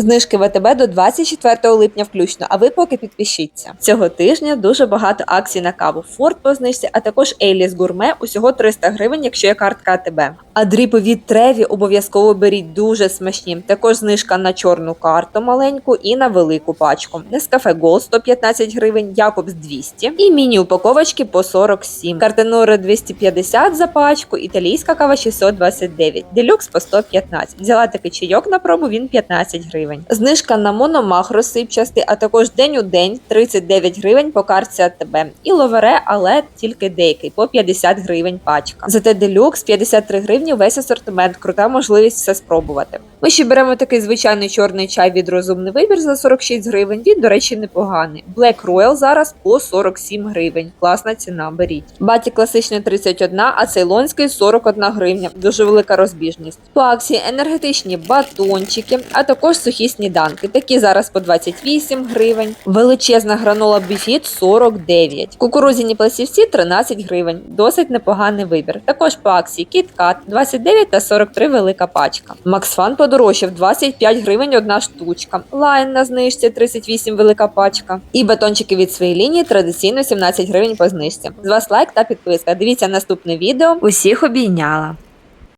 Знижки ВТБ до 24 липня включно, а ви поки підпишіться. Цього тижня дуже багато акцій на каву. Форд по знижці, а також Ейліс Гурме усього 300 гривень, якщо є картка АТБ. А дріпи від Треві обов'язково беріть дуже смачні. Також знижка на чорну карту маленьку і на велику пачку. Нескафе Гол 115 гривень, Якобс 200 і міні-упаковочки по 47. Картенури 250 за пачку, італійська кава 629, делюкс по 115. Взяла такий чайок на пробу, він 15 гривень. Знижка на мономах розсипчастий, а також день у день 39 гривень по картці АТБ. І ловере, але тільки деякий по 50 гривень пачка. Зате делюкс 53 гривні весь асортимент. Крута можливість все спробувати. Ми ще беремо такий звичайний чорний чай від розумний вибір за 46 гривень. Він, до речі, непоганий. Black Royal зараз по 47 гривень. Класна ціна, беріть. Баті класичний 31, а цейлонський 41 гривня. Дуже велика розбіжність. По акції енергетичні батончики, а також сухі сніданки. Такі зараз по 28 гривень. Величезна гранола біфіт 49. Кукурузяні пластівці 13 гривень. Досить непоганий вибір. Також по акції KitKat 29 та 43 велика пачка. Максфан подорожчав 25 гривень одна штучка. Лайн на знижці 38 велика пачка. І батончики від своєї лінії традиційно 17 гривень по знижці. З вас лайк та підписка. Дивіться наступне відео. Усіх обійняла.